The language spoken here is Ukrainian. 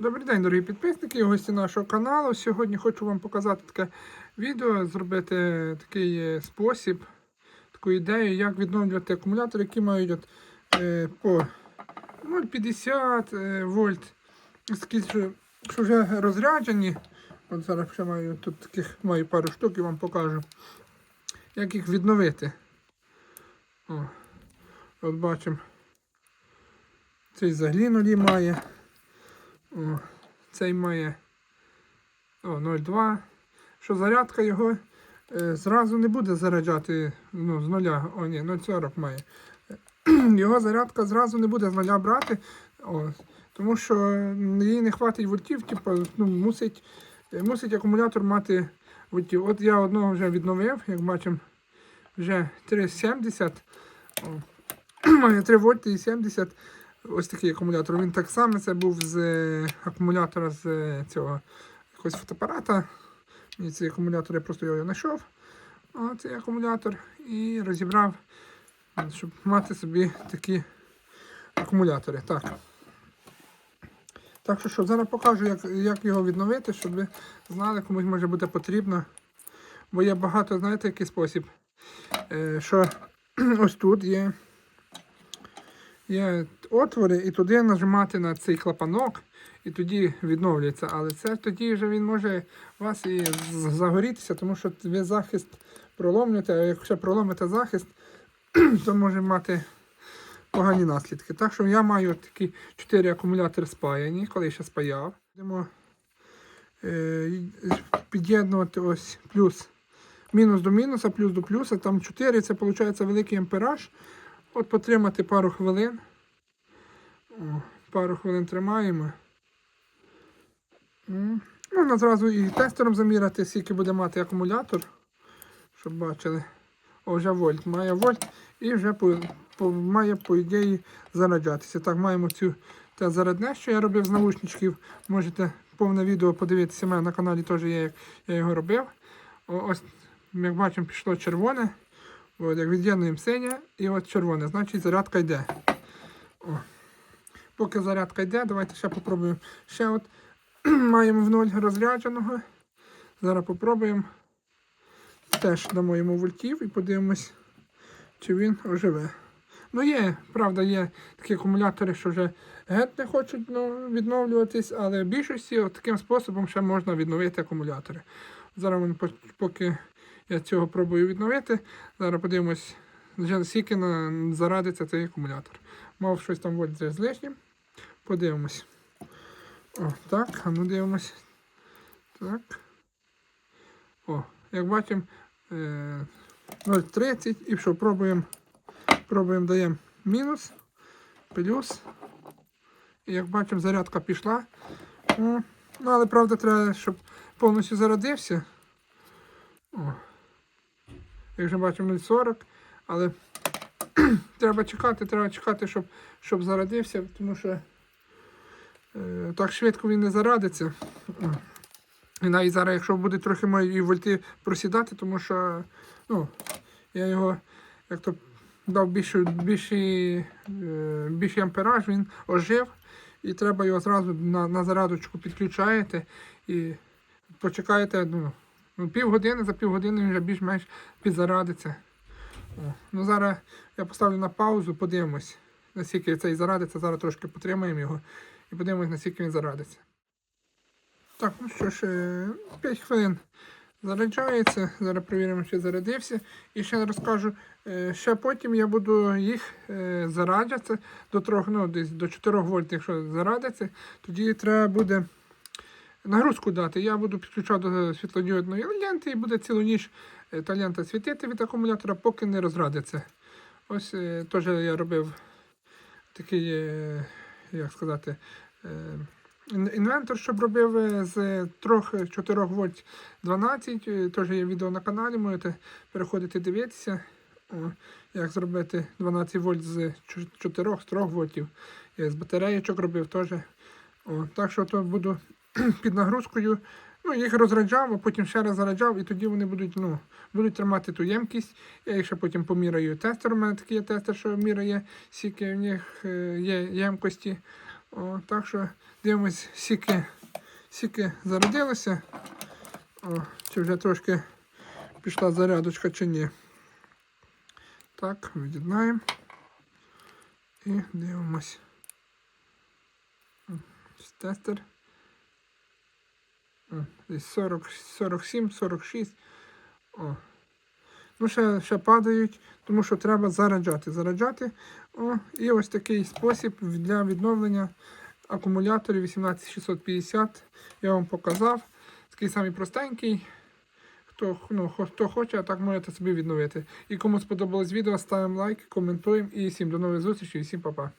Добрий день, дорогі підписники і гості нашого каналу. Сьогодні хочу вам показати таке відео, зробити такий е, спосіб, таку ідею, як відновлювати акумулятори, які мають от, е, по 0,50 е, вольт, такі, що, вже розряджені. От зараз ще маю тут таких маю пару штук і вам покажу, як їх відновити. О, от бачимо. Цей взагалі нулі має. О, цей має о, 0,2. Що зарядка його е, зразу не буде заряджати ну, з нуля. О, ні, 0,40 має. Його зарядка зразу не буде з нуля брати. О, тому що їй не хватить вольтів, типу, ну, мусить, е, мусить акумулятор мати вольтів. От я одного вже відновив, як бачимо, вже 3,70. О, Має 3 вольти і 70. Ось такий акумулятор. Він так само це був з е, акумулятора з е, цього якогось фотоапарата. І цей акумулятор я просто його знайшов. Цей акумулятор і розібрав, щоб мати собі такі акумулятори. Так. Так що, що зараз покажу, як, як його відновити, щоб ви знали, комусь може бути потрібно. Бо є багато, знаєте, який спосіб. Е, що ось тут є є отвори, і туди нажимати на цей клапанок, і тоді відновлюється. Але це тоді вже він може у вас і загорітися, тому що ви захист проломлюєте, а якщо проломите захист, то може мати погані наслідки. Так що я маю такі 4 акумулятори спаяні, коли ще спаяв. Будемо е, під'єднувати ось плюс. Мінус до мінуса, плюс до плюса, там 4, це виходить великий ампераж. От потримати пару хвилин. О, пару хвилин тримаємо. Можна зразу і тестером заміряти, скільки буде мати акумулятор. Щоб бачили. О, вже вольт. Має вольт і вже по, по, має, по ідеї, заряджатися. Так, маємо цю те зарядне, що я робив з наушничків. Можете повне відео подивитися. У мене на каналі теж є, як я його робив. О, ось, як бачимо, пішло червоне. От, як від'єднуємо синє і от червоне, значить зарядка йде. О. Поки зарядка йде, давайте ще попробуємо. Ще от маємо в нуль розрядженого. Зараз попробуємо. Теж дамо йому вольтів і подивимось, чи він оживе. Ну є, правда, є такі акумулятори, що вже геть не хочуть ну, відновлюватись, але в більшості от таким способом ще можна відновити акумулятори. Зараз він поки я цього пробую відновити. Зараз подивимось, скільки зарадиться цей акумулятор. Мав щось там вольт з лишнім. Подивимось. О, так, а ну дивимось. Так. О, як бачимо, е, 0,30 і що, пробуємо, пробуємо, даємо мінус, плюс. І як бачимо, зарядка пішла. Ну, але правда, треба, щоб повністю зарядився. О. Як вже бачимо 0,40, але треба чекати, треба чекати, щоб, щоб зарадився, тому що е, так швидко він не зарадиться. І навіть зараз, якщо буде трохи мої вольти просідати, тому що ну, я його як то дав більший, більший, е, більший ампераж, він ожив, і треба його зразу на, на зарядочку підключаєте і почекаєте ну, півгодини, за півгодини він вже більш-менш підзарадиться. О, ну зараз я поставлю на паузу, подивимось, наскільки цей зарадиться. Зараз трошки потримаємо його і подивимось, наскільки він зарадиться. Так, ну що ж, е, 5 хвилин заряджається. Зараз перевіримо, чи зарядився. І ще розкажу, е, ще потім я буду їх е, до 3, ну, десь до 4 вольт, якщо зарадиться, тоді треба буде нагрузку дати. Я буду підключати до світлодіодної ленти і буде цілу ніч е, та лента світити від акумулятора, поки не розрадиться. Ось е, теж я робив такий, е, як сказати, е, інвентор, щоб робив е, з 3-4 вольт 12. е, Теж є відео на каналі, можете переходити дивитися. Як зробити 12 вольт з 4-3 вольтів. Я з батареєчок робив теж. О, так що то буду під нагрузкою. Ну, їх розраджав, а потім ще раз заряджав, і тоді вони будуть, ну, будуть тримати ту ємкість. Я їх ще потім поміряю тестер. У мене такий є тестер, що міряє, скільки в них е, є ємкості. О, так що дивимось, скільки, скільки зародилося. О, чи вже трошки пішла зарядочка чи ні. Так, від'єднаємо. І дивимось. Ось Тестер. М, Десь 47, 46. О. Ну, ще, ще падають, тому що треба заряджати. Заряджати. О, і ось такий спосіб для відновлення акумуляторів 18650. Я вам показав. Такий самий простенький. Хто, ну, хто хоче, так можете собі відновити. І кому сподобалось відео, ставимо лайк, коментуємо і всім до нових зустрічей, і всім па-па.